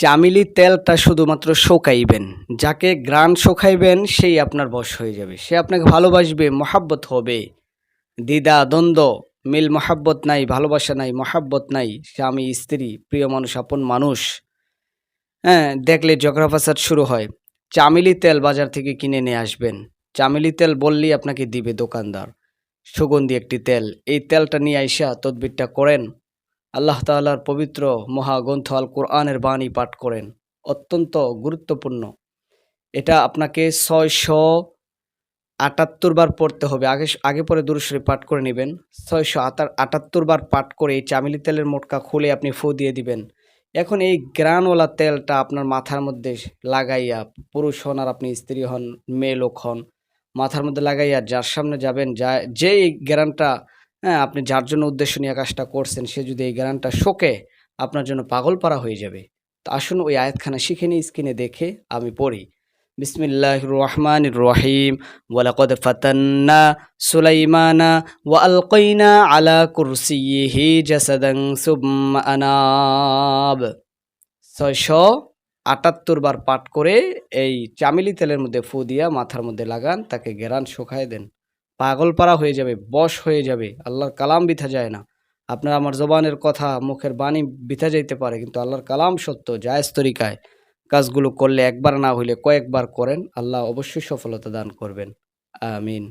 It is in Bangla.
চামিলি তেলটা শুধুমাত্র শোকাইবেন। যাকে গ্রান শোকাইবেন, সেই আপনার বশ হয়ে যাবে। সে আপনাকে ভালোবাসবে, মহাব্বত হবে। দ্বিধা, দ্বন্দ্ব, মিল মহাব্বত নাই, ভালোবাসা নাই, মহাব্বত নাই। স্বামী, স্ত্রী, প্রিয় মানুষ, আপন মানুষ। হ্যাঁ দেখলে ঝগড়া ফাসাদ শুরু হয়। চামেলি তেল বাজার থেকে কিনে নিয়ে আসবেন। চামেলি তেল বললেই আপনাকে দিবে দোকানদার। সুগন্ধি একটি তেল। এই তেলটা নিয়ে আইসা তদবিরটা করেন। আল্লাহ তাআলার পবিত্র মহাগ্রন্থ আল কোরআনের বাণী পাঠ করেন। অত্যন্ত গুরুত্বপূর্ণ। এটা আপনাকে ছয়শো আটাত্তর বার পড়তে হবে। আগে আগে পরে দুরুশরী পাঠ করে নেবেন। ছয়শো আটাত্তর বার পাঠ করে এই চামেলি তেলের মোটকা খুলে আপনি ফু দিয়ে দিবেন। এখন এই গ্রানওয়ালা তেলটা আপনার মাথার মধ্যে লাগাইয়া পুরুষ হন আর আপনি স্ত্রী হন, মেয়ে লোক হন, মাথার মধ্যে লাগাইয়া যার সামনে যাবেন, যা যে গ্রানটা হ্যাঁ আপনি যার জন্য উদ্দেশ্য নিয়ে কাজটা করছেন, সে যদি এই গ্রানটা শোকে, আপনার জন্য পাগল পারা হয়ে যাবে। তো আসুন ওই আয়াতখানা শিখে নিই, স্ক্রিনে দেখে আমি পড়ি। বিসমিল্লাহ রহমান রহিম ওয়ালাকদ ফাতান্না সুলাইমানা ওয়া আলকাইনা আলা কুরসিয়িহি জাসাদান সুম্মা আনাব। ছয়শো আটাত্তর বার পাঠ করে এই চামেলি তেলের মধ্যে ফু দিয়া মাথার মধ্যে লাগান, তাকে গেরান শুকায় দেন। পাগল পারা হয়ে যাবে, বশ হয়ে যাবে, আল্লাহর কালাম বিথা যায় না। আপনার আমার জবানের কথা মুখের বাণী বিথা যাইতে পারে, কিন্তু আল্লাহর কালাম সত্য, জায়জ তরিকায় কাজগুলো করলে একবার না হইলে কয়েকবার করেন, আল্লাহ অবশ্যই সফলতা দান করবেন। আমিন।